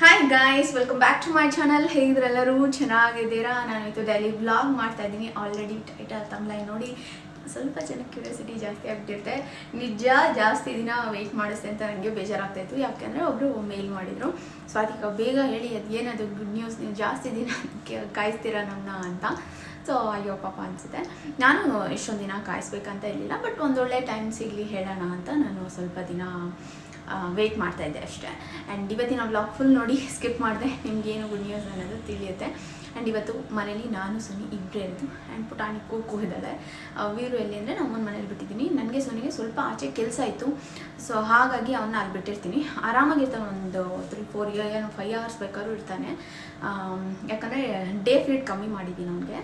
Hi guys welcome back to my channel ಹೇಗಿದ್ರೆಲ್ಲರೂ ಚೆನ್ನಾಗಿದ್ದೀರಾ? ನಾನು ಇದು ಡೈಲಿ ಬ್ಲಾಗ್ ಮಾಡ್ತಾ ಇದ್ದೀನಿ. ಆಲ್ರೆಡಿ ಟೈಟಲ್ ತಮ್ಲೈ ನೋಡಿ. ಸ್ವಲ್ಪ ಜನ ಕ್ಯೂರಿಯಾಸಿಟಿ ಜಾಸ್ತಿ ಆಗ್ಬಿಟ್ಟಿರುತ್ತೆ ನಿಜ ಜಾಸ್ತಿ ದಿನ ವೆಯ್ಟ್ ಮಾಡಿಸ್ತೆ ಅಂತ ನನಗೆ ಬೇಜಾರಾಗ್ತಾ ಇತ್ತು. ಯಾಕೆಂದರೆ ಒಬ್ಬರು ಮೇಲ್ ಮಾಡಿದರು. ಸೊ ಅದಕ್ಕೆ ಬೇಗ ಹೇಳಿ ಅದು ಏನದು ಗುಡ್ ನ್ಯೂಸ್ ನೀವು ಜಾಸ್ತಿ ದಿನ ಕಾಯಿಸ್ತೀರಾ ನನ್ನ ಅಂತ. ಸೊ ಅಯ್ಯೋ, ಪಾಪ ಅನಿಸುತ್ತೆ. ನಾನು ಇಷ್ಟೊಂದು ದಿನ ಕಾಯಿಸ್ಬೇಕಂತ ಇರಲಿಲ್ಲ. ಬಟ್ ಒಂದೊಳ್ಳೆ ಟೈಮ್ ಸಿಗಲಿ ಹೇಳೋಣ ಅಂತ ನಾನು ಸ್ವಲ್ಪ ದಿನ ವೆಯ್ಟ್ ಮಾಡ್ತಾ ಇದ್ದೆ ಅಷ್ಟೇ. ಆ್ಯಂಡ್ ಇವತ್ತಿನ ವ್ಲಾಗ್ ಫುಲ್ ನೋಡಿ ಸ್ಕಿಪ್ ಮಾಡಿದೆ. ನಿಮಗೇನು ಗುಡ್ ನ್ಯೂಸ್ ಅನ್ನೋದು ತಿಳಿಯುತ್ತೆ. ಆ್ಯಂಡ್ ಇವತ್ತು ಮನೇಲಿ ನಾನು, ಸುನಿ ಇಬ್ಬರೇ ಇರೋದು. ಆ್ಯಂಡ್ ಪುಟಾಣಿ ಕೂಕು ಇದ್ದಾಳೆ. ವೀರು ಎಲ್ಲಿ ಅಂದರೆ ನಮ್ಮನ ಮನೇಲಿ ಬಿಟ್ಟಿದ್ದೀನಿ. ನನಗೆ ಸುನಿಗೆ ಸ್ವಲ್ಪ ಆಚೆ ಕೆಲಸ ಇತ್ತು. ಸೊ ಹಾಗಾಗಿ ಅವನ್ನ ಅಲ್ಲಿ ಬಿಟ್ಟಿರ್ತೀನಿ. ಆರಾಮಾಗಿರ್ತಾನೆ ಒಂದು ತ್ರೀ ಫೋರ್ ಇಯರ್ ಏನು ಫೈವ್ ಅವರ್ಸ್ ಬೇಕಾದ್ರೂ ಇರ್ತಾನೆ. ಯಾಕಂದರೆ ಡೇ ಫೀಡ್ ಕಮ್ಮಿ ಮಾಡಿದ್ದೀನಿ ಅವನಿಗೆ.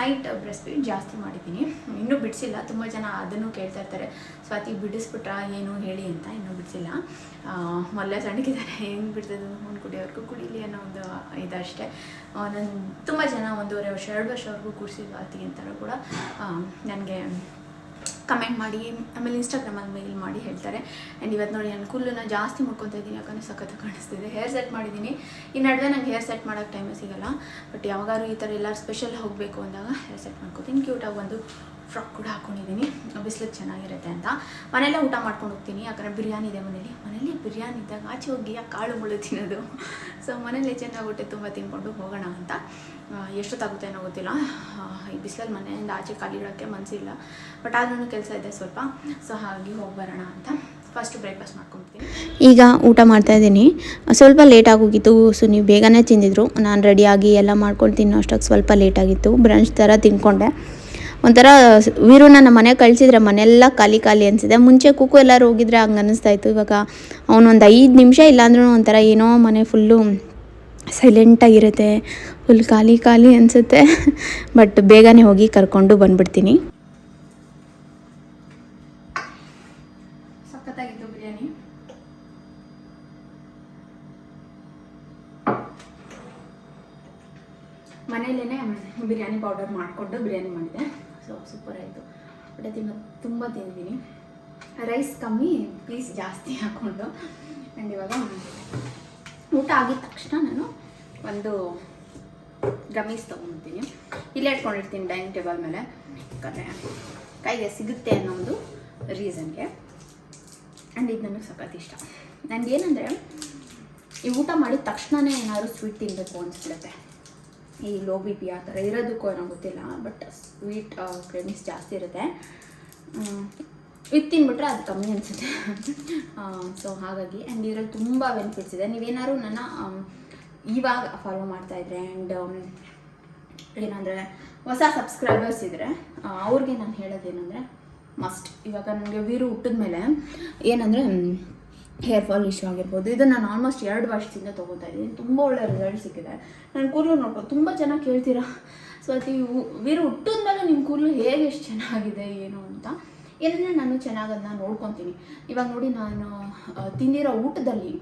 ನೈಟ್ ಬ್ರೆಸ್ಟ್ ಫೀಡ್ ಜಾಸ್ತಿ ಮಾಡಿದ್ದೀನಿ. ಇನ್ನೂ ಬಿಡಿಸಿಲ್ಲ. ತುಂಬ ಜನ ಅದನ್ನು ಕೇಳ್ತಾ ಇರ್ತಾರೆ. ಸ್ವಾತಿ, ಬಿಡಿಸ್ಬಿಟ್ರಾ? ಏನು? ಹೇಳಿ ಅಂತ ಇನ್ನೂ ಬಿಡಿಸಿಲ್ಲ. ಮೊದಲೇ ಸಣ್ಣಕ್ಕಿದ್ದಾರೆ ಹೆಂಗೆ ಬಿಡ್ತದೆ? ಒಂದು ಕುಡಿಯೋರ್ಗೂ ಕುಡಿಲಿ ಅನ್ನೋ ಒಂದು ಇದಷ್ಟೇ ನಾನು ತುಂಬ ಜನ ಒಂದೂವರೆ ವರ್ಷ, ಎರಡು ವರ್ಷವರೆಗೂ ಕೂರಿಸಿ ಸ್ವಾತಿ ಅಂತಾರು ಕೂಡ. ನನಗೆ ಕಮೆಂಟ್ ಮಾಡಿ, ಆಮೇಲೆ ಇನ್ಸ್ಟಾಗ್ರಾಮಲ್ಲಿ ಮೇಲ್ ಮಾಡಿ ಹೇಳ್ತಾರೆ. ಆ್ಯಂಡ್ ಇವತ್ತು ನೋಡಿ ನಾನು ಕುಲ್ಲನ್ನು ಜಾಸ್ತಿ ಮುಡ್ಕೊತಾ ಇದ್ದೀನಿ, ಯಾಕಂದರೆ ಸಖತ್ ಕಾಣಿಸ್ತಿದೆ. ಹೇರ್ ಸೆಟ್ ಮಾಡಿದ್ದೀನಿ. ಈ ನಡುವೆ ನಂಗೆ ಹೇರ್ ಸೆಟ್ ಮಾಡೋಕ್ಕೆ ಟೈಮೇ ಸಿಗಲ್ಲ. ಬಟ್ ಯಾವಾಗಾದ್ರೂ ಈ ಥರ ಎಲ್ಲರೂ ಸ್ಪೆಷಲ್ ಹೋಗಬೇಕು ಅಂದಾಗ ಹೇರ್ ಸೆಟ್ ಮಾಡ್ಕೋತೀನಿ. ಕ್ಯೂಟಾಗಿ ಒಂದು ಫ್ರಾಕ್ ಕೂಡ ಹಾಕ್ಕೊಂಡಿದ್ದೀನಿ ಬಿಸಿಲಿಗೆ ಚೆನ್ನಾಗಿರುತ್ತೆ ಅಂತ. ಮನೆಯಲ್ಲೇ ಊಟ ಮಾಡ್ಕೊಂಡು ಹೋಗ್ತೀನಿ. ಯಾಕಂದರೆ ಬಿರಿಯಾನಿ ಇದೆ ಮನೇಲಿ. ಮನೇಲಿ ಬಿರಿಯಾನಿ ಇದ್ದಾಗ ಆಚೆ ಹೋಗಿ ಆ ಕಾಳು ಮುಳ್ಳು ತಿನ್ನೋದು. ಸೊ ಮನೇಲಿ ಚೆನ್ನಾಗಿ ಊಟ ತುಂಬ ತಿನ್ಕೊಂಡು ಹೋಗೋಣ ಅಂತ. ಎಷ್ಟು ಎಷ್ಟೊತ್ತಾಗುತ್ತೆ ಅನ್ನೋ ಗೊತ್ತಿಲ್ಲ. ಈ ಬಿಸಿಲಲ್ಲಿ ಮನೆಯಿಂದ ಆಚೆ ಕಾಲಿಡೋಕ್ಕೆ ಮನಸ್ಸಿಲ್ಲ ಬಟ್ ಆದ್ರೂ ಕೆಲಸ ಇದೆ ಸ್ವಲ್ಪ. ಸೊ ಹಾಗೆ ಹೋಗಿ ಬರೋಣ ಅಂತ. ಫಸ್ಟ್ ಬ್ರೇಕ್ಫಾಸ್ಟ್ ಮಾಡ್ಕೊಳ್ತೀನಿ ಈಗ ಊಟ ಮಾಡ್ತಾ ಇದ್ದೀನಿ. ಸ್ವಲ್ಪ ಲೇಟ್ ಆಗೋಗಿತ್ತು. ಸೊ ನೀವು ಬೇಗನೆ ತಿಂದಿದ್ರು. ನಾನು ರೆಡಿಯಾಗಿ ಎಲ್ಲ ಮಾಡ್ಕೊಂಡು ತಿನ್ನೋ ಅಷ್ಟಕ್ಕೆ ಸ್ವಲ್ಪ ಲೇಟ್ ಆಗಿತ್ತು. ಬ್ರಂಚ್ ಥರ ತಿನ್ಕೊಂಡೆ ಒಂಥರ ವೀರು ನನ್ನ ಮನೆ ಕಳಿಸಿದ್ರೆ ಮನೆಯೆಲ್ಲ ಖಾಲಿ ಖಾಲಿ ಅನಿಸಿದೆ. ಮುಂಚೆ ಕುಕ್ಕು ಎಲ್ಲರೂ ಹೋಗಿದ್ರೆ ಹಂಗೆ ಅನ್ನಿಸ್ತಾ ಇತ್ತು ಇವಾಗ ಅವನೊಂದು ಐದು ನಿಮಿಷ ಇಲ್ಲಾಂದ್ರೂ ಒಂಥರ ಏನೋ ಮನೆ ಫುಲ್ಲು ಸೈಲೆಂಟಾಗಿರುತ್ತೆ ಫುಲ್ ಖಾಲಿ ಖಾಲಿ ಅನಿಸುತ್ತೆ. ಬಟ್ ಬೇಗನೆ ಹೋಗಿ ಕರ್ಕೊಂಡು ಬಂದ್ಬಿಡ್ತೀನಿ. ಮನೆಯಲ್ಲೇ ಬಿರಿಯಾನಿ. ಪೌಡರ್ ಮಾಡಿಕೊಂಡು ಬಿರಿಯಾನಿ ಮಾಡಿದೆ. ಸೊ ಸೂಪರ್ ಆಯಿತು. ಬಟ್ ಅದನ್ನು ತುಂಬ ತಿಂದಿದ್ದೀನಿ ರೈಸ್ ಕಮ್ಮಿ ಪೀಸ್ ಜಾಸ್ತಿ ಹಾಕ್ಕೊಂಡು ಆ್ಯಂಡ್ ಇವಾಗ ಊಟ ಆಗಿದ ತಕ್ಷಣ ನಾನು ಒಂದು ಗಮೀಸ್ ತೊಗೊಂಡ್ತೀನಿ ಇಲ್ಲೇ ಇಟ್ಕೊಂಡಿರ್ತೀನಿ ಡೈನಿಂಗ್ ಟೇಬಲ್ ಮೇಲೆ. ಯಾಕಂದರೆ ಕೈಗೆ ಸಿಗುತ್ತೆ ಅನ್ನೋ ಒಂದು ರೀಸನ್ಗೆ ಆ್ಯಂಡ್ ಇದು ನನಗೆ ಸಖತ್ ಇಷ್ಟ. ನನಗೆ ಏನಂದರೆ ಈ ಊಟ ಮಾಡಿದ ತಕ್ಷಣವೇ ಏನಾದ್ರು ಸ್ವೀಟ್ ತಿನ್ನಬೇಕು ಅನಿಸ್ಬಿಡುತ್ತೆ. ಈ ಲೋ ಬಿ ಪಿ ಆ ಥರ ಇರೋದಕ್ಕೂ ಏನೋ ಗೊತ್ತಿಲ್ಲ ಬಟ್ ಸ್ವೀಟ್ ಕ್ರೇವಿಂಗ್ಸ್ ಜಾಸ್ತಿ ಇರುತ್ತೆ. ಇದು ತಿನ್ಬಿಟ್ರೆ ಅದು ಕಮ್ಮಿ ಅನಿಸುತ್ತೆ. ಸೊ ಹಾಗಾಗಿ ಆ್ಯಂಡ್ ಇದರಲ್ಲಿ ತುಂಬ ಬೆನಿಫಿಟ್ಸ್ ಇದೆ. ನೀವೇನಾದ್ರು ನನ್ನ ಇವಾಗ ಫಾಲೋ ಮಾಡ್ತಾ ಇದ್ರೆ ಆ್ಯಂಡ್ ಏನಂದರೆ, ಹೊಸ ಸಬ್ಸ್ಕ್ರೈಬರ್ಸ್ ಇದ್ದರೆ ಅವ್ರಿಗೆ ನಾನು ಹೇಳೋದೇನಂದರೆ ಮಸ್ಟ್ ಇವಾಗ ನನಗೆ ವೀರು ಹುಟ್ಟಿದ ಮೇಲೆ ಏನಂದರೆ ಹೇರ್ ಫಾಲ್ ಇಶ್ಯೂ ಆಗಿರ್ಬೋದು. ಇದನ್ನು ನಾನು ಆಲ್ಮೋಸ್ಟ್ ಎರಡು ವರ್ಷದಿಂದ ತೊಗೋತಾ ಇದ್ದೀನಿ. ತುಂಬ ಒಳ್ಳೆ ರಿಸಲ್ಟ್ ಸಿಕ್ಕಿದೆ. ನನ್ನ ಕೂದಲು ನೋಡ್ಬೋದು ತುಂಬ ಚೆನ್ನಾಗಿ ಕೇಳ್ತೀರಾ? ಸೊ ಅತಿ ವೀರು ಹುಟ್ಟಿದ ಮೇಲೆ ನಿಮ್ಮ ಕೂದಲು ಹೇಗೆ ಎಷ್ಟು ಚೆನ್ನಾಗಿದೆ, ಏನು ಅಂತ. ಏನಂದರೆ ನಾನು ಚೆನ್ನಾಗಿ ಅದನ್ನ ನೋಡ್ಕೊತೀನಿ. ಇವಾಗ ನೋಡಿ ನಾನು ತಿಂದಿರೋ ಊಟದಲ್ಲಿ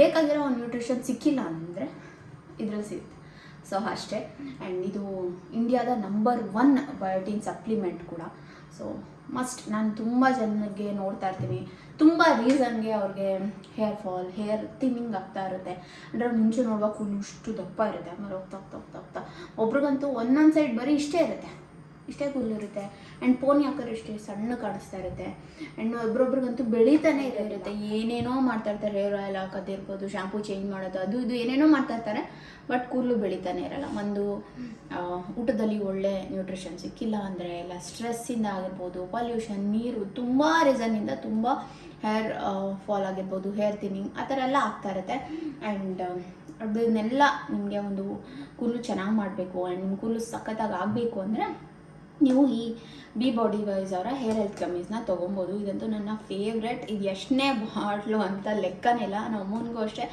ಬೇಕಾಗಿರೋ ಒಂದು ನ್ಯೂಟ್ರಿಷನ್ ಸಿಕ್ಕಿಲ್ಲ ಅಂದರೆ ಇದರಲ್ಲಿ ಸಿಗುತ್ತೆ. ಸೊ ಅಷ್ಟೇ. ಆ್ಯಂಡ್ ಇದು ಇಂಡಿಯಾದ ನಂಬರ್ ಒನ್ ಬಯೋಟಿನ್ ಸಪ್ಲಿಮೆಂಟ್ ಕೂಡ. ಸೊ ಮಸ್ಟ್ ನಾನು ತುಂಬ ಜನಕ್ಕೆ ನೋಡ್ತಾ ಇರ್ತೀನಿ. ತುಂಬ ರೀಸನ್ಗೆ ಅವ್ರಿಗೆ ಹೇರ್ ಫಾಲ್ ಹೇರ್ ಥಿನ್ನಿಂಗ್ ಆಗ್ತಾ ಇರುತ್ತೆ. ಅಂದರೆ ಮುಂಚೆ ನೋಡುವಾಗ ಫುಲ್ ಇಷ್ಟು ದಪ್ಪ ಇರುತ್ತೆ. ಆಮೇಲೆ ಹೋಗ್ತಾ ಹೋಗ್ತಾ ಹೋಗ್ತಾ ಹೋಗ್ತಾ. ಒಬ್ರಿಗಂತೂ ಒಂದೊಂದು ಸೈಡ್ ಬರೀ ಇಷ್ಟೇ ಇರುತ್ತೆ. ಇಷ್ಟೇ ಕೂದಲಿರುತ್ತೆ ಆ್ಯಂಡ್ ಪೋನಿ ಹಾಕೋರು ಇಷ್ಟೇ ಸಣ್ಣ ಕಾಣಿಸ್ತಾ ಇರುತ್ತೆ. ಆ್ಯಂಡ್ ಒಬ್ರೊಬ್ರಿಗಂತೂ ಬೆಳೀತಾನೆ ಇರುತ್ತೆ. ಏನೇನೋ ಮಾಡ್ತಾ ಇರ್ತಾರೆ. ಹೇರ್ ಆಯಿಲ್ ಹಾಕೋದಿರ್ಬೋದು ಶಾಂಪೂ ಚೇಂಜ್ ಮಾಡೋದು, ಅದು ಇದು ಏನೇನೋ ಮಾಡ್ತಾ ಇರ್ತಾರೆ. ಬಟ್ ಕೂದಲು ಬೆಳೀತಾನೆ ಇರಲ್ಲ. ಒಂದು ಊಟದಲ್ಲಿ ಒಳ್ಳೆ ನ್ಯೂಟ್ರಿಷನ್ ಸಿಕ್ಕಿಲ್ಲ ಅಂದರೆ, ಇಲ್ಲ ಸ್ಟ್ರೆಸ್ಸಿಂದ ಆಗಿರ್ಬೋದು ಪಾಲ್ಯೂಷನ್ ನೀರು ತುಂಬ ರೀಸನ್ನಿಂದ ತುಂಬ ಹೇರ್ ಫಾಲ್ ಆಗಿರ್ಬೋದು ಹೇರ್ ಥಿನ್ನಿಂಗ್ ಆ ಥರ ಎಲ್ಲ ಆಗ್ತಾ ಇರುತ್ತೆ. ಆ್ಯಂಡ್ ಅದನ್ನೆಲ್ಲ ನಿಮಗೆ ಒಂದು ಕೂದಲು ಚೆನ್ನಾಗಿ ಮಾಡಬೇಕು. ಆ್ಯಂಡ್ ನಿಮ್ಮ ಕೂದಲು ಸಖತ್ತಾಗಿ ಆಗಬೇಕು ಅಂದರೆ ನೀವು ಈ ಬಿ ಬಾಡಿ ವೈಸ್ ಅವರ ಹೇರ್ ಹೆಲ್ತ್ ಕಮ್ಮೀಸ್ನ ತೊಗೊಬೋದು. ಇದಂತೂ ನನ್ನ ಫೇವ್ರೆಟ್ ಇದು ಎಷ್ಟನೇ ಬಾಟ್ಲು ಅಂತ ಲೆಕ್ಕನೇ ಇಲ್ಲ. ನಮ್ಮ ಅಮ್ಮನಿಗೂ ಅಷ್ಟೇ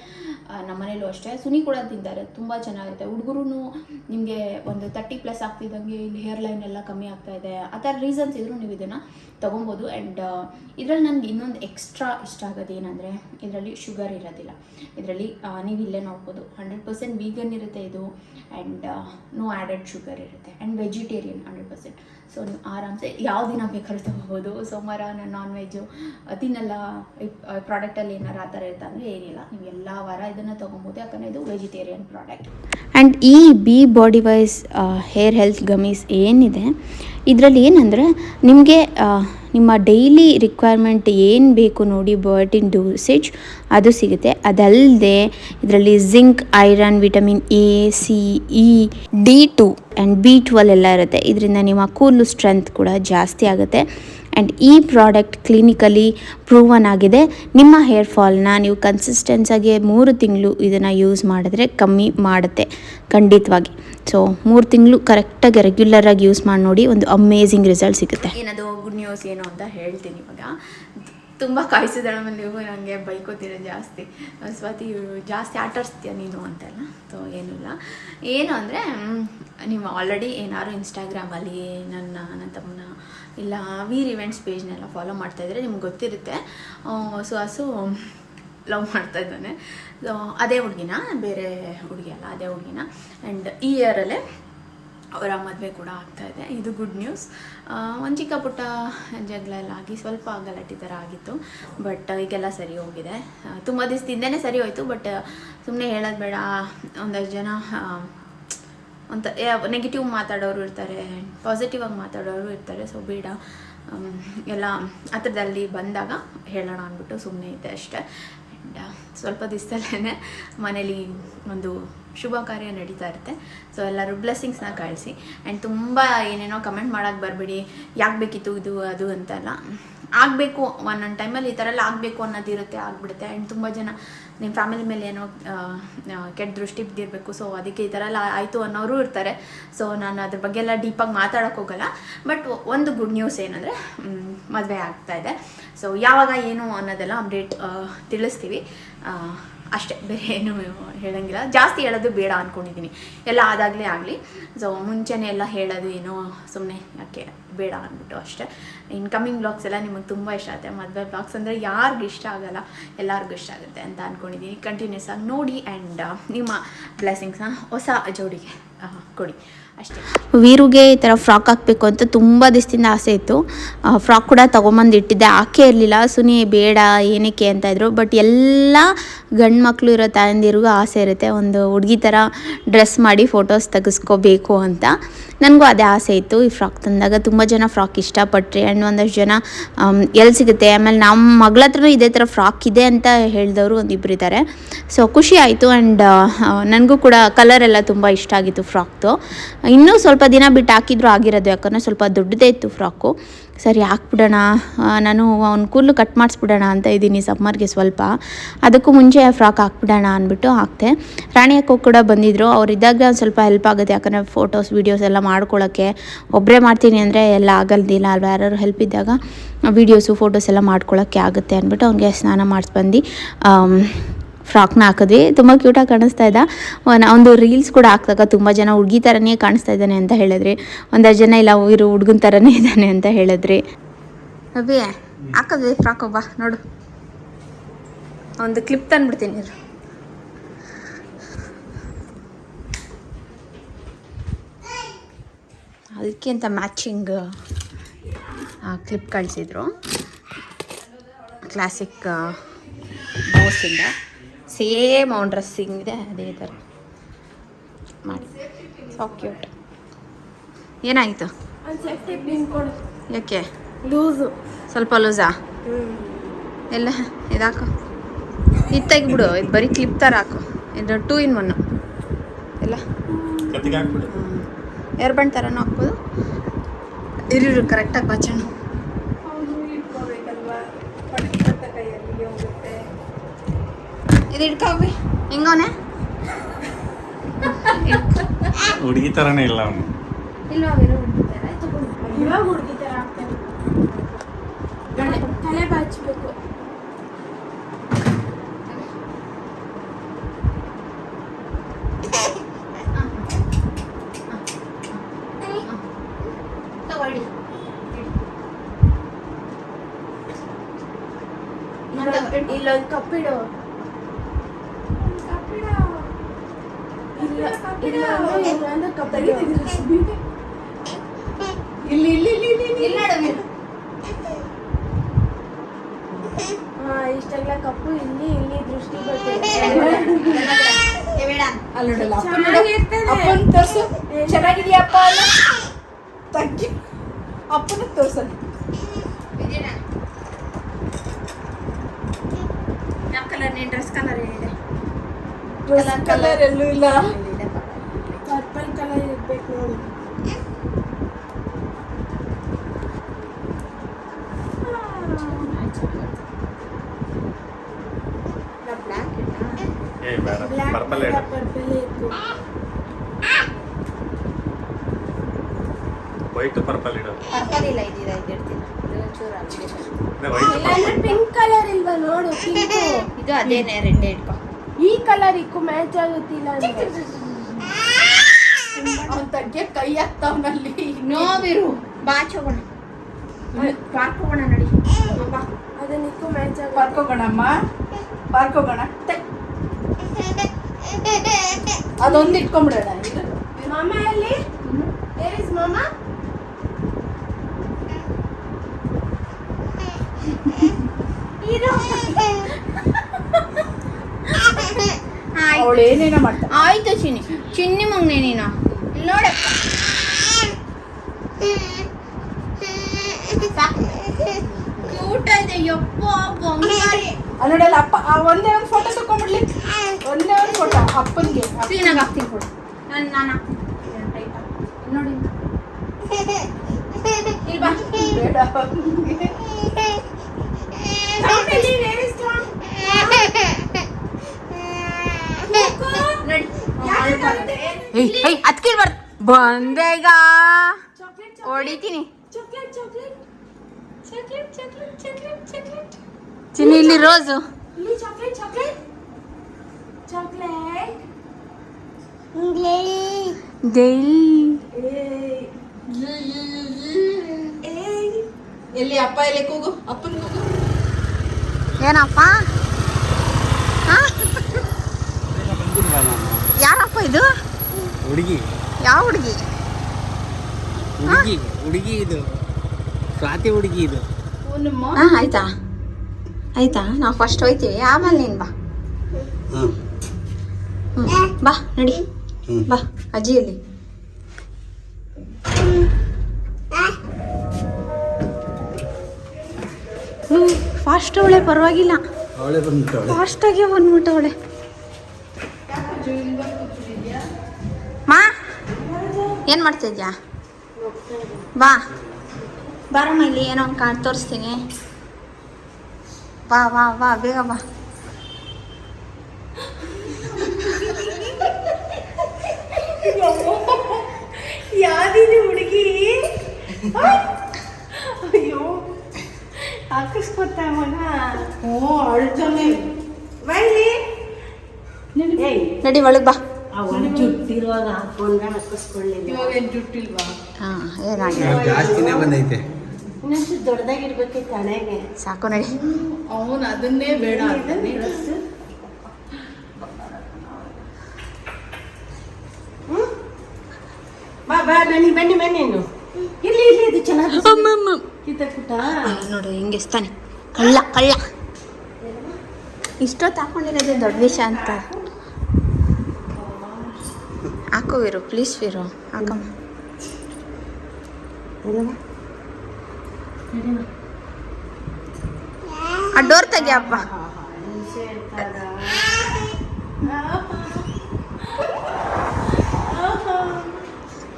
ನಮ್ಮ ಮನೇಲೂ ಅಷ್ಟೇ. ಸುನಿ ಕೂಡ ತಿಂತಾರೆ. ತುಂಬ ಚೆನ್ನಾಗಿರುತ್ತೆ. ಹುಡುಗರು ನಿಮಗೆ ಒಂದು ತರ್ಟಿ ಪ್ಲಸ್ ಆಗ್ತಿದ್ದಂಗೆ ಇಲ್ಲಿ ಹೇರ್ ಲೈನ್ ಎಲ್ಲ ಕಮ್ಮಿ ಆಗ್ತಾ ಇದೆ. ಆ ಥರ ರೀಸನ್ಸ್ ಇದ್ದರೂ ನೀವು ಇದನ್ನು ತೊಗೊಬೋದು. ಆ್ಯಂಡ್ ಇದರಲ್ಲಿ ನನಗೆ ಇನ್ನೊಂದು ಎಕ್ಸ್ಟ್ರಾ ಇಷ್ಟ ಆಗೋದು ಏನಂದರೆ, ಇದರಲ್ಲಿ ಶುಗರ್ ಇರೋದಿಲ್ಲ. ಇದರಲ್ಲಿ ನೀವು ಇಲ್ಲೇ ನೋಡ್ಬೋದು. ಹಂಡ್ರೆಡ್ ಪರ್ಸೆಂಟ್ ವೀಗನ್ ಇರುತ್ತೆ ಇದು. ಆ್ಯಂಡ್ ನೋ ಆ್ಯಡೆಡ್ ಶುಗರ್ ಇರುತ್ತೆ. And vegetarian hundred percent so ನೀವು ಆರಾಮ್ಸೆ ಯಾವ ದಿನ ಬೇಕಾದ್ರೂ ತೊಗೋಬೋದು ಸೋಮವಾರ ನಾನು ನಾನ್ ವೆಜ್ಜು ತಿನ್ನಲ್ಲ ಪ್ರಾಡಕ್ಟಲ್ಲಿ ಏನಾರು ಆ ಥರ ಇರುತ್ತೆ ಅಂದರೆ ಏನಿಲ್ಲ. ನೀವು ಎಲ್ಲ ವಾರ ಇದನ್ನು ತೊಗೊಬೋದು, ಯಾಕಂದರೆ ಇದು ವೆಜಿಟೇರಿಯನ್ ಪ್ರಾಡಕ್ಟ್ ಆ್ಯಂಡ್ ಈ be bodywise hair health gummies ಏನಿದೆ ಇದರಲ್ಲಿ ಏನಂದರೆ, ನಿಮಗೆ ನಿಮ್ಮ ಡೈಲಿ ರಿಕ್ವೈರ್ಮೆಂಟ್ ಏನು ಬೇಕು ನೋಡಿ ಬಯೋಟಿನ್ ಡೋಸೇಜ್ ಅದು ಸಿಗುತ್ತೆ. ಅದಲ್ಲದೆ ಇದರಲ್ಲಿ zinc iron vitamin A C E D two and B twelve ಎಲ್ಲ ಇರುತ್ತೆ. ಇದರಿಂದ ನಿಮ್ಮ ಕೂದಲು ಸ್ಟ್ರೆಂತ್ ಕೂಡ ಜಾಸ್ತಿ ಆಗುತ್ತೆ. ಆ್ಯಂಡ್ ಈ ಪ್ರಾಡಕ್ಟ್ ಕ್ಲಿನಿಕಲಿ ಪ್ರೂವನ್ ಆಗಿದೆ. ನಿಮ್ಮ ಹೇರ್ ಫಾಲ್ನ ನೀವು ಕನ್ಸಿಸ್ಟೆನ್ಸಾಗಿ ಮೂರು ತಿಂಗಳು ಇದನ್ನು ಯೂಸ್ ಮಾಡಿದ್ರೆ ಕಮ್ಮಿ ಮಾಡುತ್ತೆ, ಖಂಡಿತವಾಗಿ. ಸೊ ಮೂರು ತಿಂಗಳು ಕರೆಕ್ಟಾಗಿ ರೆಗ್ಯುಲರಾಗಿ ಯೂಸ್ ಮಾಡಿ ನೋಡಿ ಒಂದು ಅಮೇಝಿಂಗ್ ರಿಸಲ್ಟ್ ಸಿಗುತ್ತೆ. ಏನದು ಗುಡ್ ನ್ಯೂಸ್ ಏನು ಅಂತ ಹೇಳ್ತೀನಿ ಇವಾಗ. ತುಂಬ ಕಾಯಿಸಿದಳ ನೀವು ನನಗೆ ಬೈಕೋತೀರ ಜಾಸ್ತಿ. ಸ್ವಾತಿ, ಜಾಸ್ತಿ ಆಟಾಡಿಸ್ತೀಯ ನೀನು ಅಂತೆಲ್ಲ. ಸೊ ಏನಿಲ್ಲ ಏನು ಅಂದರೆ ನೀವು ಆಲ್ರೆಡಿ ಏನಾದ್ರು ಇನ್ಸ್ಟಾಗ್ರಾಮಲ್ಲಿ ನನ್ನ ನನ್ನ ತಮ್ಮನ ಇಲ್ಲ ವೀರ್ ಇವೆಂಟ್ಸ್ ಪೇಜ್ನೆಲ್ಲ ಫಾಲೋ ಮಾಡ್ತಾಯಿದ್ರೆ ನಿಮ್ಗೆ ಗೊತ್ತಿರುತ್ತೆ. ಸೊ ಹಸು ಲವ್ ಮಾಡ್ತಾ ಇದ್ದಾನೆ. ಅದೇ ಹುಡುಗಿನ, ಬೇರೆ ಹುಡುಗಿ ಅಲ್ಲ, ಅದೇ ಹುಡುಗಿನ. ಆ್ಯಂಡ್ ಈ ಇಯರಲ್ಲೇ ಅವರ ಮದುವೆ ಕೂಡ ಆಗ್ತಾ ಇದೆ. ಇದು ಗುಡ್ ನ್ಯೂಸ್ ಒಂದು ಚಿಕ್ಕ ಪುಟ್ಟ ಜಗಳ ಎಲ್ಲ ಆಗಿ ಸ್ವಲ್ಪ ಗಲಾಟೆ ಥರ ಆಗಿತ್ತು. ಬಟ್ ಈಗೆಲ್ಲ ಸರಿ ಹೋಗಿದೆ. ತುಂಬ ದಿವಸದಿಂದನೇ ಸರಿ ಹೋಯಿತು. ಬಟ್ ಸುಮ್ಮನೆ ಹೇಳೋದು ಬೇಡ. ಒಂದಷ್ಟು ಜನ ಒಂಥ ನೆಗೆಟಿವ್ ಮಾತಾಡೋರು ಇರ್ತಾರೆ ಪಾಸಿಟಿವ್ ಆಗಿ ಮಾತಾಡೋರು ಇರ್ತಾರೆ ಸೊ ಬೇಡ. ಎಲ್ಲ ಹತ್ರದಲ್ಲಿ ಬಂದಾಗ ಹೇಳೋಣ ಅಂದ್ಬಿಟ್ಟು ಸುಮ್ಮನೆ ಇದ್ದೆ ಅಷ್ಟೇ. ಆ್ಯಂಡ್ ಸ್ವಲ್ಪ ದಿವಸದಲ್ಲೇ ಮನೇಲಿ ಒಂದು ಶುಭ ಕಾರ್ಯ ನಡೀತಾ ಇರುತ್ತೆ. ಸೊ ಎಲ್ಲರೂ ಬ್ಲೆಸ್ಸಿಂಗ್ಸ್ನ ಕಳಿಸಿ. ಆ್ಯಂಡ್ ತುಂಬ ಏನೇನೋ ಕಮೆಂಟ್ ಮಾಡೋಕ್ಕೆ ಬರಬೇಡಿ. ಯಾಕೆ ಬೇಕಿತ್ತು ಇದು, ಅದು ಅಂತೆಲ್ಲ. ಆಗಬೇಕು, ಒಂದೊಂದು ಟೈಮಲ್ಲಿ ಈ ಥರ ಎಲ್ಲ ಆಗಬೇಕು ಅನ್ನೋದಿರುತ್ತೆ ಆಗಿಬಿಡುತ್ತೆ. ಆ್ಯಂಡ್ ತುಂಬ ಜನ ನಿಮ್ಮ ಫ್ಯಾಮಿಲಿ ಮೇಲೆ ಏನೋ ಕೆಟ್ಟ ದೃಷ್ಟಿ ಬಿದ್ದಿರಬೇಕು. ಸೊ ಅದಕ್ಕೆ ಈ ಥರ ಎಲ್ಲ ಆಯಿತು ಅನ್ನೋರು ಇರ್ತಾರೆ. ಸೊ ನಾನು ಅದ್ರ ಬಗ್ಗೆ ಎಲ್ಲ ಡೀಪಾಗಿ ಮಾತಾಡೋಕ್ಕೆ ಹೋಗಲ್ಲ. ಬಟ್ ಒಂದು ಗುಡ್ ನ್ಯೂಸ್ ಏನಂದರೆ ಮದುವೆ ಆಗ್ತಾ ಇದೆ. ಸೊ ಯಾವಾಗ ಏನು ಅನ್ನೋದೆಲ್ಲ ಅಪ್ಡೇಟ್ ತಿಳಿಸ್ತೀವಿ. ಅಷ್ಟೇ, ಬೇರೆ ಏನು ಹೇಳೋಂಗಿಲ್ಲ. ಜಾಸ್ತಿ ಹೇಳೋದು ಬೇಡ ಅಂದ್ಕೊಂಡಿದ್ದೀನಿ ಎಲ್ಲ ಆದಾಗಲೇ ಆಗಲಿ. ಸೊ ಮುಂಚೆನೇ ಎಲ್ಲ ಹೇಳೋದು ಏನೋ ಸುಮ್ಮನೆ ಯಾಕೆ ಬೇಡ ಅಂದ್ಬಿಟ್ಟು ಅಷ್ಟೇ. ಇನ್ಕಮಿಂಗ್ ಬ್ಲಾಗ್ಸ್ ಎಲ್ಲ ನಿಮಗೆ ತುಂಬ ಇಷ್ಟ ಆಗುತ್ತೆ. ಮದುವೆ ಬ್ಲಾಗ್ಸ್ ಅಂದರೆ ಯಾರಿಗೂ ಇಷ್ಟ ಆಗಲ್ಲ, ಎಲ್ಲರಿಗೂ ಇಷ್ಟ ಆಗುತ್ತೆ ಅಂತ ಅಂದ್ಕೊಂಡಿದ್ದೀನಿ ಕಂಟಿನ್ಯೂಸ್ ಆಗಿ ನೋಡಿ ಆ್ಯಂಡ್ ನಿಮ್ಮ ಬ್ಲೆಸ್ಸಿಂಗ್ಸ್ನ ಹೊಸ ಜೋಡಿಗೆ ಕೊಡಿ. ಅಷ್ಟೇ. ವೀರುಗೆ ಈ ಥರ ಫ್ರಾಕ್ ಹಾಕಬೇಕು ಅಂತ ತುಂಬ ದಿವಸದಿಂದ ಆಸೆ ಇತ್ತು. ಫ್ರಾಕ್ ಕೂಡ ತೊಗೊಂಬಂದು ಇಟ್ಟಿದ್ದೆ. ಹಾಕೇ ಇರಲಿಲ್ಲ. ಸುನಿ, ಬೇಡ, ಏನಕ್ಕೆ ಅಂತ ಇದ್ರು. ಬಟ್ ಎಲ್ಲ ಗಂಡು ಮಕ್ಕಳು ಇರೋ ತಾಯಂದಿರಿಗೂ ಆಸೆ ಇರುತ್ತೆ. ಒಂದು ಹುಡುಗಿ ಥರ ಡ್ರೆಸ್ ಮಾಡಿ ಫೋಟೋಸ್ ತೆಗೆಸ್ಕೋಬೇಕು ಅಂತ. ನನಗೂ ಅದೇ ಆಸೆ ಇತ್ತು ಈ ಫ್ರಾಕ್ ತಂದಾಗ. ತುಂಬ ಜನ ಫ್ರಾಕ್ ಇಷ್ಟಪಟ್ರಿ, ಆ್ಯಂಡ್ ಒಂದಷ್ಟು ಜನ ಎಲ್ಲಿ ಸಿಗುತ್ತೆ, ಆಮೇಲೆ ನಮ್ಮ ಮಗಳ ಹತ್ರನೂ ಇದೇ ಥರ ಫ್ರಾಕ್ ಇದೆ ಅಂತ ಹೇಳಿದವರು ಒಂದಿಬ್ಬರು ಇದ್ದಾರೆ. ಸೊ, ಖುಷಿ ಆಯಿತು, ಆ್ಯಂಡ್ ನನಗೂ ಕೂಡ ಕಲರ್ ಎಲ್ಲ ತುಂಬ ಇಷ್ಟ ಆಗಿತ್ತು ಫ್ರಾಕ್ದು. ಇನ್ನೂ ಸ್ವಲ್ಪ ದಿನ ಬಿಟ್ಟು ಹಾಕಿದ್ರು ಆಗಿರೋದು, ಯಾಕಂದರೆ ಸ್ವಲ್ಪ ದೊಡ್ಡದೇ ಇತ್ತು ಫ್ರಾಕು. ಸರಿ, ಹಾಕ್ಬಿಡೋಣ. ನಾನು ಅವ್ನ ಕೂದಲು ಕಟ್ ಮಾಡಿಸ್ಬಿಡೋಣ ಅಂತ ಇದ್ದೀನಿ ಸಮ್ಮರ್ಗೆ ಸ್ವಲ್ಪ. ಅದಕ್ಕೂ ಮುಂಚೆ ಫ್ರಾಕ್ ಹಾಕ್ಬಿಡೋಣ ಅಂದ್ಬಿಟ್ಟು ಹಾಕ್ತೆ ರಾಣಿ ಅಕ್ಕ ಕೂಡ ಬಂದಿದ್ದರು ಅವ್ರು ಇದ್ದಾಗ ಒಂದು ಸ್ವಲ್ಪ ಹೆಲ್ಪ್ ಆಗುತ್ತೆ. ಯಾಕಂದರೆ ಫೋಟೋಸ್ ವೀಡಿಯೋಸ್ ಎಲ್ಲ ಮಾಡ್ಕೊಳ್ಳೋಕ್ಕೆ ಒಬ್ಬರೇ ಮಾಡ್ತೀನಿ ಅಂದರೆ ಎಲ್ಲ ಆಗಲ್ದಿಲ್ಲ ಅಲ್ವಾ? ಯಾರು ಹೆಲ್ಪ್ ಇದ್ದಾಗ ವೀಡಿಯೋಸು ಫೋಟೋಸ್ ಎಲ್ಲ ಮಾಡ್ಕೊಳ್ಳೋಕ್ಕೆ ಆಗುತ್ತೆ ಅಂದ್ಬಿಟ್ಟು ಅವ್ನಿಗೆ ಸ್ನಾನ ಮಾಡಿಸ್ಬಂದು ಫ್ರಾಕ್ನ ಹಾಕಿದ್ವಿ. ತುಂಬ ಕ್ಯೂಟಾಗಿ ಕಾಣಿಸ್ತಾ ಇದ್ದ ಒಂದು ರೀಲ್ಸ್ ಕೂಡ ಹಾಕ್ದಾಗ ತುಂಬ ಜನ ಹುಡುಗಿ ಥರನೇ ಕಾಣಿಸ್ತಾ ಇದ್ದಾನೆ ಅಂತ ಹೇಳಿದ್ರಿ. ಒಂದಷ್ಟು ಜನ ಇಲ್ಲ ಇರು ಹುಡುಗನ ಥರನೇ ಇದ್ದಾನೆ ಅಂತ ಹೇಳಿದ್ರಿ. ಅಭಿ, ಹಾಕಿದ್ವಿ ಫ್ರಾಕ್ ಒಬ್ಬ, ನೋಡು. ಒಂದು ಕ್ಲಿಪ್ ತಂದ್ಬಿಡ್ತೀನಿ ಅದಕ್ಕೆ ಅಂತ ಮ್ಯಾಚಿಂಗ್ ಕ್ಲಿಪ್ ಕಳಿಸಿದ್ರು. ಕ್ಲಾಸಿಕ್ ಬೋಸಿಂದ ಸೇಮ್ ಅವ್ನ ಡ್ರೆಸ್ಸಿಂಗ್ ಇದೆ ಅದೇ ಥರ ಮಾಡಿ. ಸೊ ಕ್ಯೂಟ್ ಏನಾಯಿತು? ಯಾಕೆ? ಲೂಸು ಸ್ವಲ್ಪ ಲೂಸಾ ಎಲ್ಲ ಇದಾಕು. ಇದು ತೆಗಿಬಿಡು ಇದು ಬರೀ ಕ್ಲಿಪ್ ಥರ ಹಾಕು. ಇದು ಟೂ ಇನ್ ಒನ್ನು ಎಲ್ಲ? ಏರ್ಬಂಡ್ ಥರನೂ ಹಾಕ್ಬೋದು. ಇರು ಕರೆಕ್ಟಾಗಿ ಬಚ್ಚೋಣ ಹೌದು ಇಟ್ಕೋಬೇಕಲ್ವಾ ಪಟ್ಟ ಕೈಯಲ್ಲಿ ಹೋಗುತ್ತೆ ಇದು ಇಟ್ಕೋಬಿ ಹೆಂಗೋನೆ ಹುಡುಗಿ ಥರನೇ ಇಲ್ಲ ಅವನು. ಇಲ್ವಾ ಇವಾಗ ಹುಡುಗಿ ಥರ ಆಗ್ತಾನೆ ತಲೆ ಬಾಚಬೇಕು ತಗೊಳ್ಳಿ ಇಲ್ಲೊಂದು ಕಪ್ಪಿಡು ಇಲ್ಲ ಇಲ್ಲ ಅಂದ್ರೆ ಕಪ್ಪಿಡು ಇಲ್ಲಿ ಇಲ್ಲಿ ಇಲ್ಲಿ ಇಲ್ಲಿ ಇಲ್ಲಿ. ಇಲ್ಲಿ ನೋಡು ವೀರು. ಹಾ ಇಷ್ಟೆಲ್ಲ ಕಪ್ಪು ಇಲ್ಲಿ ಇಲ್ಲಿ ದೃಷ್ಟಿ ಏ ಬೇಡ ಅಲ್ಲಿ ನೋಡಲ್ಲ ಅಪ್ಪನ ತೋರ್ಸು ಚೆನ್ನಾಗಿದ್ಯಾ ಅಪ್ಪ ಅಲ್ಲ ತಗ್ಗಿ ಅಪ್ಪನ ತೋರ್ಸಲ್ಲ ವಿಜಯಣ್ಣ. ಯಾವ ಕಲರ್ ನೀನ್ ಡ್ರೆಸ್ ಕಲರ್ ಏನಿದೆ ಕಲರ್ ಎಲ್ಲೂ ಇಲ್ಲ ಇಲ್ಲಿದೆ ಪಕ್ಕ. ಪರ್ಪಲ್ ಕಲರ್ ಇರ್ಬೇಕು ನೋಡಿ ಏ ಬೇಡ ಬ್ಲ್ಯಾಕ್ ಪರ್ಪಲ್ ಹೇಳು ಪರ್ಪಲ್ ವೈಟ್ ಪರ್ಪಲ್ ಇಡೋದು? ಪರ್ಪಲ್ ಇಲ್ಲ ಇದಿದೆ ಇದು ಇಡ್ತೀನಿ. ಇದು. ವೈಟ್ ಇಲ್ಲಾಂದ್ರೆ ಪಿಂಕ್ ಕಲರ್ ಇಲ್ವಾ ನೋಡು ಪಿಂಕ್ ಇದು ಅದೇನೆ ರೆಡ್ ಇಟ್ಕೊ ಈ ಕಲರ್ ಇಕ್ಕು ಮ್ಯಾಚ್ ಆಗುತ್ತಿಲ್ಲ ಅಂದ್ರೆ. ಅವ್ನ್ ತಗ್ಗೆ ಕೈ ಹಾಕ್ತಾವನಲ್ಲಿ ನೋ ಬಾಚೋಣ ಬಾ ಆಚೆ ಪಾರ್ಕ್ ಹೋಗೋಣ ನಡಿ. ಬಾ. ಅದನ್ನ ಇಕ್ಕು ಮ್ಯಾಚ್ ಆಗ ಪಾರ್ಕ್ ಹೋಗೋಣಮ್ಮ. ಪಾರ್ಕ್ ಹೋಗೋಣ. ಅದೊಂದು ಇಟ್ಕೊಂಬಿಡೋಣ ಇದು. ಮಾಮ ಎಲ್ಲಿ? Where ಇಸ್ ಮಾಮ ಇದು ಆಯ್ತು ಅವಳು ಏನೇನೋ ಮಾಡ್ತಾಳೆ ಆಯ್ತು ಚಿನ್ನಿ. ಚಿನ್ನಿ ಮಗ್ನೆ ನೀನು. ನೋಡಪ್ಪ. ನೋಡಲ್ಲ ಅಪ್ಪ ಒಂದೇ ಒಂದು ಫೋಟೋ ಒಂದೇ ಒಂದು ಫೋಟೋ ಅಪ್ಪನಿಗೆ. ಕ್ಲೀನಾಗಿ ಹಾಕ್ತೀನಿ ಫೋಟೋ ನಾನು ನಾನು ಹಾಕ್ತೀನಿ. ಟೈಟ್ ನೋಡಿ. ಇಲ್ಲಿ ಬಾ. ಬೇಡ. ಅದಕ್ಕೆ ಬರ್ ಬಂದೇಗ? ಹೊಡಿತೀನಿ. Chocolate chocolate chocolate chocolate chocolate chocolate ಚಿನ್ನಿ ಇಲ್ಲಿ ರೋಸು. ಇಲ್ಲಿ ಚಾಕ್ಲೇಟ್ ಚಾಕ್ಲೇಟ್ ಚಾಕ್ಲೇಟ್ ಎಲ್ಲಿ ಅಪ್ಪ ಎಲ್ಲಿ ಕೂಗು? ಅಪ್ಪನ ಕೂಗು. ಏನಪ್ಪ? ಯಾರಪ್ಪ ಇದು? ಹುಡುಗಿ. ಯಾವ ಹುಡುಗಿ? ಹುಡುಗಿ ಹುಡುಗಿ ಇದು. ಸ್ವಾತಿ ಹುಡುಗಿ ಇದು. ಹಾ ಆಯ್ತಾ? ಆಯ್ತಾ? ನಾವು ಫಸ್ಟ್ ಹೋಯ್ತೀವಿ. ಆಮೇಲೆ ನೀನು ಬಾ. ಹ್ಞೂ ಬಾ ನಡಿ. ಬಾ ಅಜ್ಜಿಯಲ್ಲಿ ಫಾಸ್ಟ್ ಅವಳೆ ಪರವಾಗಿಲ್ಲ. ಫಾಸ್ಟ್ ಆಗಿ ಫಾಸ್ಟಾಗೆ ಬಂದ್ಬಿಟ್ಟವಳೆ. ಏನು ಮಾಡ್ತಿದ್ಯಾ ಬಾ. ಬಾರಮ್ಮ ಇಲ್ಲಿ ಏನೋ ಒಂದು ಕಾಣ್ ತೋರಿಸ್ತೀನಿ. ಬಾ ಬಾ ಬಾ ಬೇಗ ಬಾ. ಯಾವ್ದಿದೆ ಹುಡುಗಿ? ಅಯ್ಯೋ. ಹಾಕಿಸ್ಕೊತ ಓ ಹ್ಞೂ ಅಳ್ತಾನೆ. ಬೈಲಿ ಏಯ್. ನಡಿ ಒಳಗೆ ಬಾ. ಜುಟ್ಟಿರುವಾಗ ಹಾಕೊಂಡ್ರೆ ಹಾಕಿಸ್ಕೊಳ್ಳಿಲ್ಲ ಇವಾಗ ಏನು ಜುಟ್ಟಿಲ್ವಾ? ಹಾಂ ಏನಾಗಿದೆ? ಜಾಸ್ತಿನೇ ಬಂದೈತೆ. ಇನ್ನಷ್ಟು ದೊಡ್ಡದಾಗಿರ್ಬೇಕಿತ್ತು ಹಣೆಗೆ ಸಾಕು ನಡಿ. ಅವನು ಅದನ್ನೇ ಬೇಡ ಬಾ ಬಾ ಬನ್ನಿ ಬನ್ನಿ ಬನ್ನಿ ನೀನು ಇಲ್ಲಿ ಇಲ್ಲಿ ಇದು ಚೆನ್ನಾಗಿ ಕಿತ್ತಕ್ಕುಟ ನೋಡು ಹಿಂಗೆ ಇಸ್ತಾನೆ ಕಳ್ಳ ಕಳ್ಳ. ಇಷ್ಟೊತ್ತು ಹಾಕೊಂಡಿರೋದೇ ದೊಡ್ಡ ವಿಷಯ ಅಂತ. ಹಾಕು ವೀರು ಪ್ಲೀಸ್ ವೀರು ಹಾಕಮ್ಮ ಆ ಡೋರ್ ತೆಗಿಯಪ್ಪ.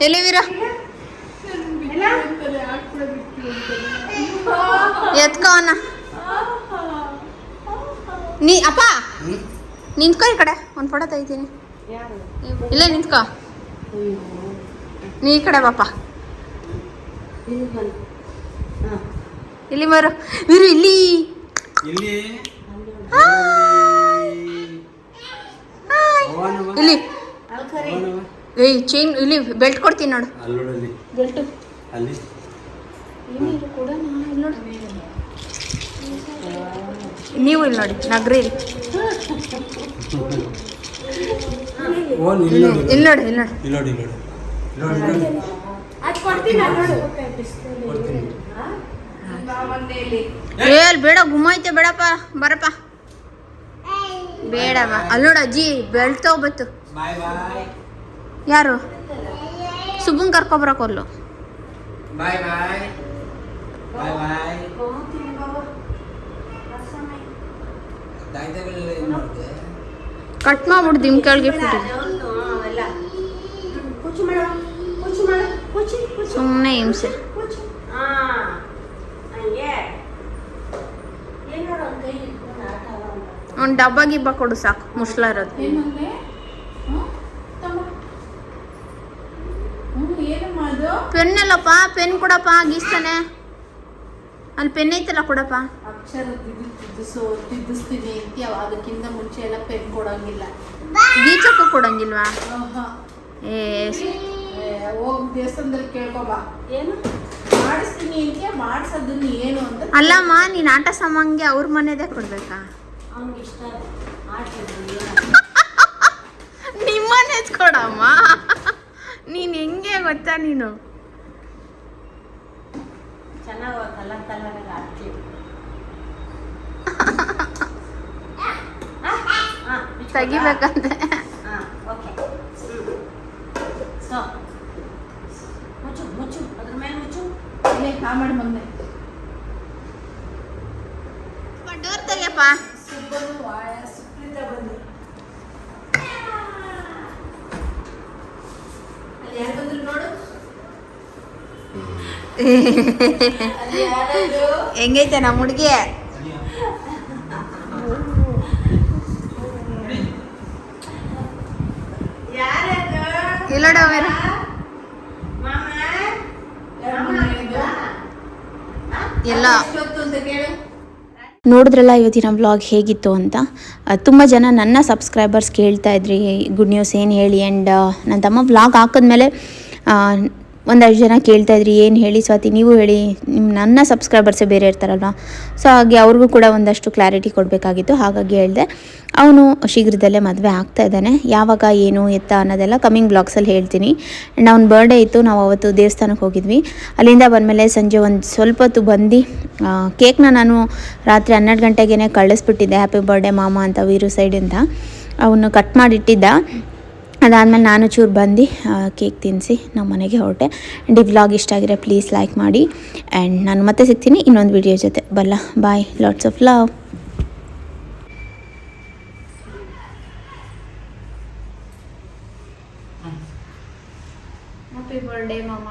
ಎಲ್ಲಿ ವೀರ? ಎತ್ಕೋನ ನೀ ಅಪ್ಪ. ನಿಂತ್ಕೋ ಈ ಕಡೆ. ಒಂದು ಫೋಟೋ ತೆಗಿತೀನಿ. ಇಲ್ಲೇ ನಿಂತ್ಕೋ. ನೀ ಈ ಕಡೆ ಬಾಪ. ಇಲ್ಲಿ ಬರು ವೀರು ಇಲ್ಲಿ. ಇಲ್ಲಿ. ಇಲ್ಲಿ. ಏಯ್ ಚೈನ್ ಇಲ್ಲಿ ಬೆಲ್ಟ್ ಕೊಡ್ತೀನಿ ನೋಡು. ಬೆಲ್ಟ್ ಬೆಲ್ಟು ಅಲ್ಲಿ. ನೀವು ಇಲ್ಲಿ ನೋಡಿ ನಗ್ರಿ ಇಲ್ಲಿ ನೋಡಿ. ಇಲ್ಲಿ ನೋಡಿ ಇಲ್ಲಿ ನೋಡಿ. ಇಲ್ಲಿ ನೋಡಿ ಇಲ್ಲಿ ನೋಡಿ. ಇಲ್ಲಿ ನೋಡಿ ಕೊಡ್ತೀನಿ ನೋಡಿ. ಕೊಡ್ತೀನಿ. ನೋಡು ಏ ಬೇಡ ಗುಮ್ಮೈತೆ ಬೇಡಪ್ಪ ಬರಪ್ಪ. ಬೇಡವ. ಅಲ್ಲಿ ನೋಡ ಅಜ್ಜಿ ಬೆಳ್ತಾವ್ ಬತ್ತು. ಬಾಯ್ ಬಾಯ್ ಯಾರು? ಸುಬ್ಬನ್ ಕರ್ಕೊಬರಕೊಲ್ಲು ಬಾಯ್ ಬಾಯ್ ಬಾಯ್ ಬಾಯ್ ದಾಯ್ತಗಳೆಲ್ಲ ಏನು ಮಾಡಿದೆ ಕಟ್ ಮಾಡ್ಬಿಡು ದಿಮ್ ಕೆಳಗೆ ಸುಮ್ಮನೆ ಹಿಂಸೆ. ಒಂದು ಡಬ್ಬ ಗಿಬ್ಬ ಕೊಡು ಸಾಕು ಮುಸ್ಲ ಇರೋದು ಏನಂದ್ರೆ ಹ್ಞೂ ತಮ್ಮ ಹ್ಞೂ ಏನಮ್ಮ ಅದು? ಪೆನ್ ಎಲ್ಲಪ್ಪ ಪೆನ್ ಕೊಡಪ್ಪ ಗೀಸ್ತಾನೆ. ಅಲ್ಲಿ ಪೆನ್ ಐತಲ್ಲ ಕೊಡಪ್ಪ? ಅಕ್ಷರ ತಿದ್ದು ತಿದ್ದಿಸು ತಿದ್ದಿಸ್ತೀನಿ ಅದಕ್ಕಿಂತ ಮುಂಚೆ ಎಲ್ಲ ಪೆನ್ ಕೊಡಂಗಿಲ್ಲ. ಗೀಚಕ್ಕೂ ಕೊಡಂಗಿಲ್ವಾ. ಏ ಹೋಗಿ ಹೋಗ್ ದೇವಸ್ಥಾನದಲ್ಲಿ ಕೇಳ್ಕೊಬಾ ಏನು? ಮಾಡಿಸ್ತೀನಿ ಅಂತೀಯ? ಮಾಡಿಸೋದನ್ನ ಏನು ಅಂತ? ಅಲ್ಲಮ್ಮ ನೀನು ಆಟ ಸಾಮಾನ್ಗೆ ಅವ್ರ ಮನೆದೇ ಕೊಡ್ಬೇಕಾ? ಅವ್ನಿಗೆ ಇಷ್ಟ ನಿಮ್ಮನೆ ಕೊಡಮ್ಮ. ನೀನು ಹೆಂಗೆ ಗೊತ್ತಾ ನೀನು? ಚೆನ್ನಾಗಿ ಕಲರ್ ಕಲರ್ ತೆಗಿಬೇಕಂತೆ. ಓಕೆ ಸೊ ಮುಚ್ಚು ಮುಚ್ಚು ಅದ್ರ ಮೇಲೆ ಮುಚ್ಚು. ಇಲ್ಲೇ ಬಂದೆ. ಡೋರ್ ತೆಗಿಯಪ್ಪ ಸುಬ್ಬನು ವಾಯ ಸುಪ್ರೀತ ಬಂದು ಅಲ್ಲಿ ಯಾರು ಬಂದ್ರು ನೋಡು ಅಲ್ಲಿ ಯಾರಾದ್ರು ಹೆಂಗೈತೆ ನಮ್ಮ ಹುಡುಗಿ? ಎಲ್ಲ ನೋಡಿದ್ರಲ್ಲ ಇವತ್ತಿನ ಬ್ಲಾಗ್ ಹೇಗಿತ್ತು ಅಂತ? ತುಂಬ ಜನ ನನ್ನ ಸಬ್ಸ್ಕ್ರೈಬರ್ಸ್ ಕೇಳ್ತಾ ಇದ್ರಿ ಗುಡ್ ನ್ಯೂಸ್ ಏನು ಹೇಳಿ? ಆ್ಯಂಡ್ ನನ್ನ ತಮ್ಮ ವ್ಲಾಗ್ ಹಾಕಿದ್ಮೇಲೆ ಒಂದಷ್ಟು ಜನ ಕೇಳ್ತಾ ಇದ್ರಿ, ಏನು ಹೇಳಿ ಸ್ವಾತಿ? ನೀವು ಹೇಳಿ ನಿಮ್ಮ ನನ್ನ ಸಬ್ಸ್ಕ್ರೈಬರ್ಸೇ ಬೇರೆ ಇರ್ತಾರಲ್ವ? ಸೊ ಹಾಗೆ ಅವ್ರಿಗೂ ಕೂಡ ಒಂದಷ್ಟು ಕ್ಲಾರಿಟಿ ಕೊಡಬೇಕಾಗಿತ್ತು, ಹಾಗಾಗಿ ಹೇಳಿದೆ. ಅವನು ಶೀಘ್ರದಲ್ಲೇ ಮದುವೆ ಆಗ್ತಾ ಇದ್ದಾನೆ. ಯಾವಾಗ, ಏನು, ಎತ್ತ ಅನ್ನೋದೆಲ್ಲ ಕಮ್ಮಿಂಗ್ ಬ್ಲಾಗ್ಸಲ್ಲಿ ಹೇಳ್ತೀನಿ. ಆ್ಯಂಡ್ ಅವ್ನ ಬರ್ಡೇ ಇತ್ತು, ನಾವು ಅವತ್ತು ದೇವಸ್ಥಾನಕ್ಕೆ ಹೋಗಿದ್ವಿ. ಅಲ್ಲಿಂದ ಬಂದಮೇಲೆ ಸಂಜೆ ಒಂದು ಸ್ವಲ್ಪ ಹೊತ್ತು ಬಂದು ಕೇಕ್ನ ನಾನು ರಾತ್ರಿ ಹನ್ನೆರಡು ಗಂಟೆಗೇ ಕಳಿಸ್ಬಿಟ್ಟಿದ್ದೆ. ಹ್ಯಾಪಿ ಬರ್ಡೇ ಮಾಮ ಅಂತ ವೀರು ಸೈಡಿಂದ ಅವನು ಕಟ್ ಮಾಡಿಟ್ಟಿದ್ದ. ಅದಾದಮೇಲೆ ನಾನು ಚೂರು ಬಂದು ಕೇಕ್ ತಿನ್ನಿಸಿ ನಮ್ಮ ಮನೆಗೆ ಹೊರಟೆ. ಆ್ಯಂಡ್ ಈ ವ್ಲಾಗ್ ಇಷ್ಟ ಆಗಿರೋ ಪ್ಲೀಸ್ ಲೈಕ್ ಮಾಡಿ. ಆ್ಯಂಡ್ ನಾನು ಮತ್ತೆ ಸಿಗ್ತೀನಿ ಇನ್ನೊಂದು ವಿಡಿಯೋ ಜೊತೆ. ಬಲ್ಲ bye lots of love happy birthday ಮಾಮ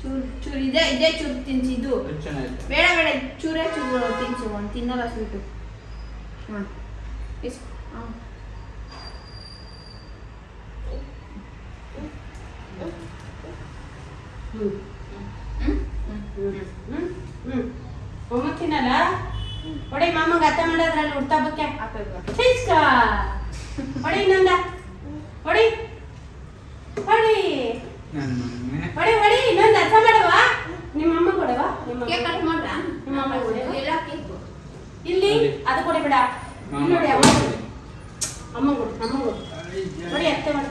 ಚೂರು ಚೂರು ಇದೆ ಇದೇ ಚೂರು ತಿನ್ಸಿ ಇದು ಬೇಡ ಬೇಡ ಚೂರೇ ಚೂರು ತಿನ್ಸು ಒಂದು ತಿನ್ನಲ್ಲ ಸ್ವೀಟು ಹಾಂ ಇಸ್ ಹಾಂ ಹ್ಮ್ ಮೊಮ್ಮ ತಿನ್ನಲ್ಲ ಒಡೆ ಮಾಮಗ ಅತ್ತ ಮಾಡೋದ್ರಲ್ಲಿ ಹುಡ್ತಾ ಬಕ್ಕೆ. ಚಿಸ್ಕ ಹೊಡಿ ನಂದ ಹೊಡಿ ಹೊಡಿ ನನ್ನ ಮನೆ ಹೊಡಿ ಹೊಡಿ ಇನ್ನೊಂದು ಅರ್ಥ ಮಾಡುವ ನಿಮ್ಮ ಅಮ್ಮ ಕೊಡವಾ ನಿಮ್ಮ ಕೇಕ್ ಕಟ್ ಮಾಡ್ರಾ? ನಿಮ್ಮ ಅಮ್ಮ ಕೊಡು ಎಲ್ಲ ಕೇಕು. ಇಲ್ಲಿ ಅದು ಕೊಡಿ ಬಿಡ. ನೋಡಿ ಅಮ್ಮ. ನೋಡಿ ಅಮ್ಮ ಕೊಡು ಅಮ್ಮ ಕೊಡು. ಹೊಡಿ ಅತ್ತೆ ಮಾಡಿ